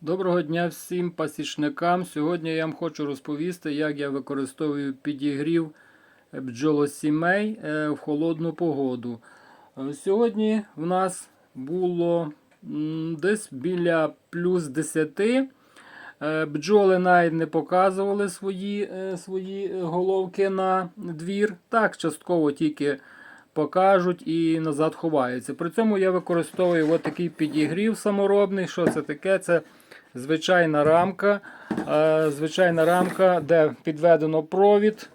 Доброго дня всім пасічникам. Сьогодні я вам хочу розповісти, як я використовую підігрів бджолосімей е, в холодну погоду. Е, Сьогодні в нас було десь біля плюс 10. Е, Бджоли навіть не показували свої, свої головки на двір. Так, частково тільки покажуть і назад ховаються. При цьому я використовую от такий підігрів саморобний. Що це таке? Це звичайна рамка, е, звичайна рамка, де підведено провід.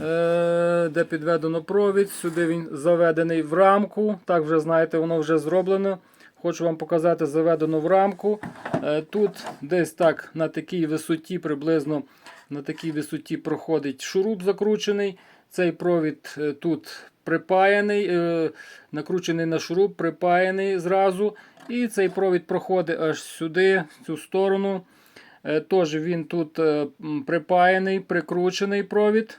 е, Де підведено провід, сюди він заведений в рамку. Так, вже знаєте, воно вже зроблено. Хочу вам показати, заведено в рамку. Е, Тут десь так на такій висоті, приблизно на такій висоті проходить шуруп закручений. Цей провід тут припаяний, накручений на шуруп, припаяний зразу. І цей провід проходить аж сюди, в цю сторону. Е, Тож він тут е, припаяний, прикручений провід.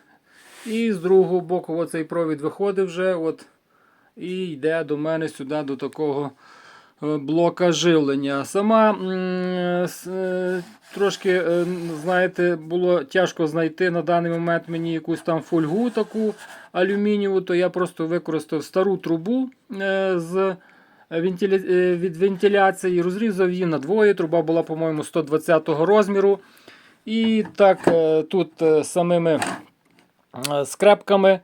І з другого боку оцей провід виходить вже от, і йде до мене сюди до такого е, блока живлення. Сама трошки, знаєте, було тяжко знайти на даний момент мені якусь там фольгу таку алюмінієву, то я просто використав стару трубу з е, від вентиляції, розрізав її на двоє. Труба була, по-моєму, 120 розміру. І так е, тут е, самими скрепками,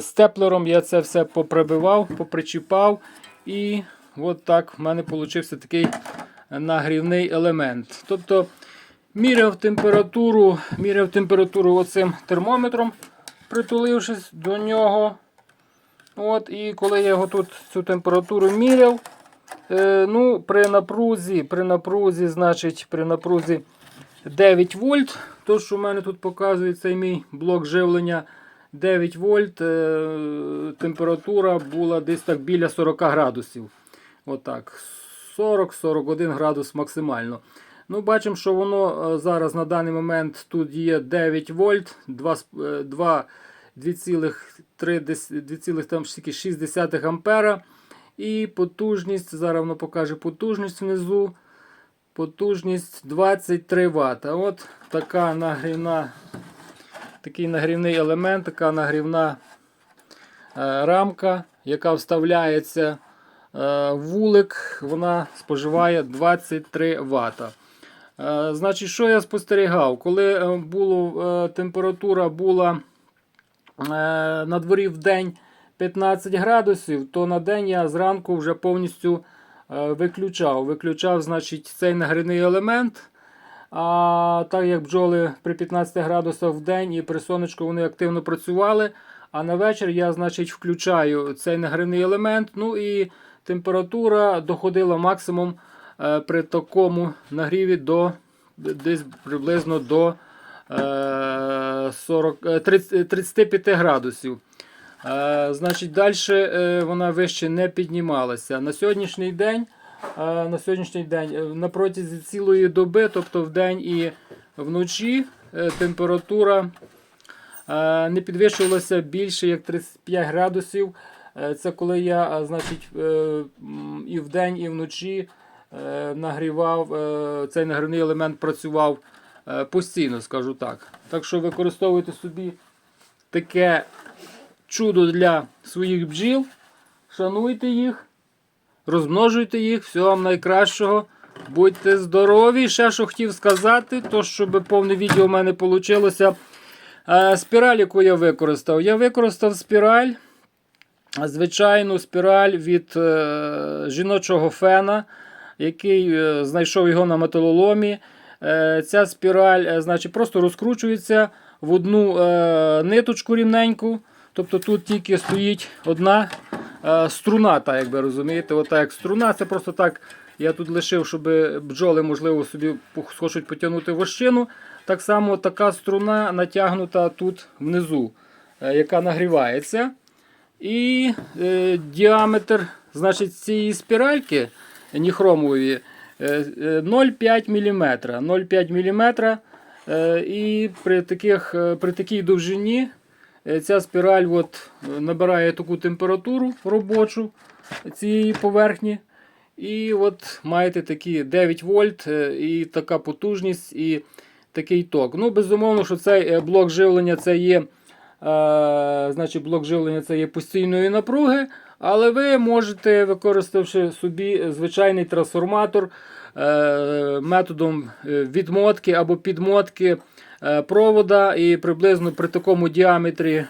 степлером я це все поприбивав, попричіпав. І от так в мене получився такий нагрівний елемент. Тобто міряв температуру, міряв температуру оцим термометром, притулившись до нього. От, І коли я його тут цю температуру міряв, е, ну, при напрузі, при напрузі, значить, при напрузі 9 вольт, то що в мене тут показує цей мій блок живлення 9 вольт, е, температура була десь так біля 40 градусів. Отак. 40-41 градус максимально. Ну, Бачимо, що воно е, зараз на даний момент тут є 9 вольт, 2, е, 2 2,6 ампера. І потужність, зараз воно покаже потужність внизу. Потужність 23 Вт. От така нагрівна, такий нагрівний елемент, така нагрівна е, рамка, яка вставляється е, в вулик, вона споживає 23 Вт. Е, значить, що я спостерігав? Коли е, було, е, температура була на дворі в день 15 градусів, то на день я зранку вже повністю е, виключав. Виключав значить, цей нагрівний елемент. А так як бджоли при 15 градусах в день і при сонечку вони активно працювали. А на вечір я значить, включаю цей нагрівний елемент. Ну і температура доходила максимум е, при такому нагріві до десь приблизно до е, 40, е, 30, 35 градусів. Е, Значить, далі вона вище не піднімалася. На сьогоднішній день, е, на сьогоднішній день е, на протязі цілої доби, тобто в день і вночі, е, температура е, не підвищувалася більше як 35 градусів. Е, Це коли я е, значить, е, і вдень, і вночі е, нагрівав, е, цей нагрівний елемент працював е, постійно, скажу так. Так що використовуйте собі таке чудо для своїх бджіл. Шануйте їх, розмножуйте їх, всього вам найкращого. Будьте здорові. Ще що хотів сказати, то щоб повне відео в мене вийшло. Спіраль, яку я використав. Я використав спіраль, звичайну спіраль від е, жіночого фена, який е, знайшов його на металоломі. Е, ця спіраль е, значить, просто розкручується в одну е, ниточку рівненьку. Тобто тут тільки стоїть одна струна, так як ви розумієте. Ота як струна, це просто так. Я тут лишив, щоб бджоли, можливо, собі хочуть потягнути вощину. Так само така струна натягнута тут внизу, яка нагрівається. І е, діаметр значить, цієї спіральки ніхромової 0,5 мм. 0,5 мм. І при, таких, е, при такій довжині е, ця спіраль от, е, набирає таку температуру робочу цієї поверхні. І от маєте такі 9 вольт і така потужність, і такий ток. Ну, безумовно, що цей блок живлення це є, е, значить, блок живлення це є постійної напруги, але ви можете, використавши собі звичайний трансформатор е, методом е, відмотки або підмотки е, провода, і приблизно при такому діаметрі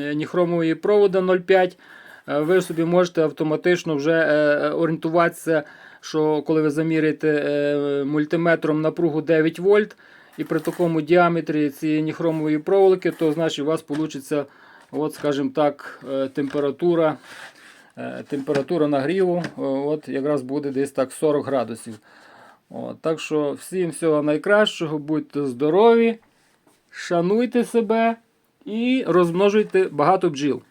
е, ніхромової провода 0,5 е, ви собі можете автоматично вже е, орієнтуватися, що коли ви заміряєте е, мультиметром напругу 9 вольт, і при такому діаметрі цієї ніхромової проволоки, то значить у вас вийде, от, скажімо так, е, температура, е, температура нагріву е, от, якраз буде десь так 40 градусів. От, так що всім всього найкращого, будьте здорові, шануйте себе і розмножуйте багато бджіл.